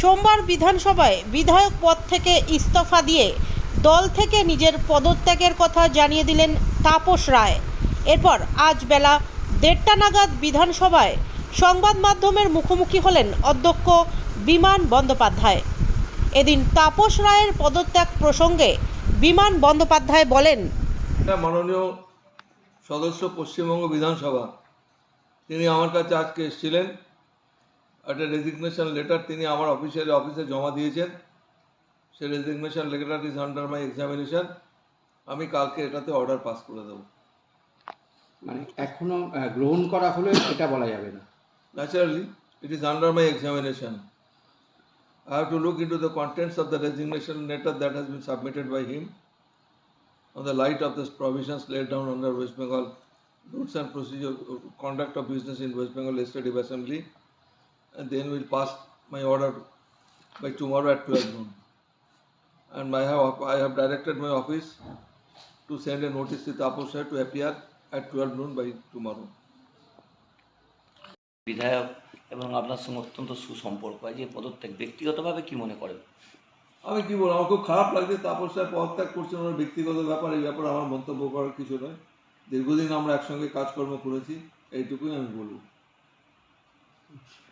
সোমবার বিধানসভায় বিধায়ক পদ থেকে ইস্তফা দিয়ে দল থেকে নিজের পদত্যাগের কথা জানিয়ে দিলেন তাপস রায়। এরপর আজ বেলা দেড়টা নাগাদ বিধানসভায় সংবাদ মাধ্যমের মুখোমুখি হলেন অধ্যক্ষ বিমান বন্দ্যোপাধ্যায়। এদিন তাপস রায়ের পদত্যাগ প্রসঙ্গে বিমান বন্দ্যোপাধ্যায় বলেন মাননীয় সদস্য পশ্চিমবঙ্গ বিধানসভা, তিনি আমার কাছে আজকে এসেছিলেন। একটা রেজিগনেশন লেটার তিনি আমার অফিসের অফিসে জমা দিয়েছেন সে resignation letter is under my examination আমি কালকে এটাতে অর্ডার পাস করে দেবো মানে এখনও গ্রহণ করা হলে এটা বলা যাবে না naturally it is under my examination I have to look into the contents of the resignation letter that has been submitted by him on the light of the provisions laid down under West Bengal rules and procedure conduct of business in West Bengal Legislative Assembly and then we'll pass my order by tomorrow at 12 noon. And I have, I have directed my office to send a notice to Taposh Shah to appear at 12 noon by tomorrow. বিধায়ক এবং আপনার সঙ্গে অত্যন্ত সুসম্পর্ক আছে যে পদত্যাগ ব্যক্তিগতভাবে কি মনে করেন আমি কি বলব আমার খুব খারাপ লাগছে তাপস সাহেব পদত্যাগ করছেন ওনার ব্যক্তিগত ব্যাপার এই ব্যাপারে আমার মন্তব্য করার কিছু নয় দীর্ঘদিন আমরা একসঙ্গে কাজকর্ম করেছি এইটুকুই আমি বলব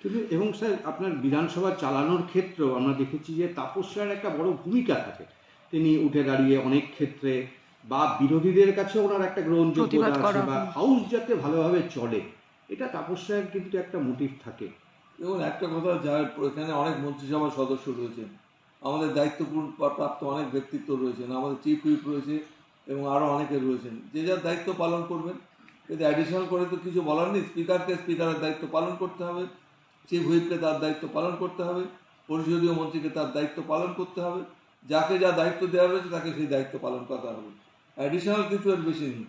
কিন্তু এবং স্যার আপনার বিধানসভা চালানোর ক্ষেত্রেও আমরা দেখেছি যে তাপস রায়ের একটা বড় ভূমিকা থাকে। তিনি উঠে দাঁড়িয়ে অনেক ক্ষেত্রে বা বিরোধীদের কাছে ওনার একটা গ্রহণযোগ্যতা আছে বা হাউস যাতে ভালোভাবে চলে এটা তাপস রায়ের কিন্তু একটা মোটিভ থাকে। এবং একটা কথা যার এখানে অনেক মন্ত্রিসভার সদস্য রয়েছেন। আমাদের দায়িত্বপূর্ণ প্রাপ্ত অনেক ব্যক্তিত্ব রয়েছেন। আমাদের চিফ হুইপ রয়েছে এবং আরও অনেকে রয়েছেন। যে যার দায়িত্ব পালন করবেন কিন্তু অ্যাডিশনাল করে তো কিছু বলার নেই স্পিকারকে স্পিকারের দায়িত্ব পালন করতে হবে চিফ হুইপকে তার দায়িত্ব পালন করতে হবে, পরিষদীয় মন্ত্রীকে তার দায়িত্ব পালন করতে হবে, যাকে যা দায়িত্ব দেওয়া হয়েছে তাকে সেই দায়িত্ব পালন করতে হবে। অ্যাডিশনাল কিছু এর বেশি নেই।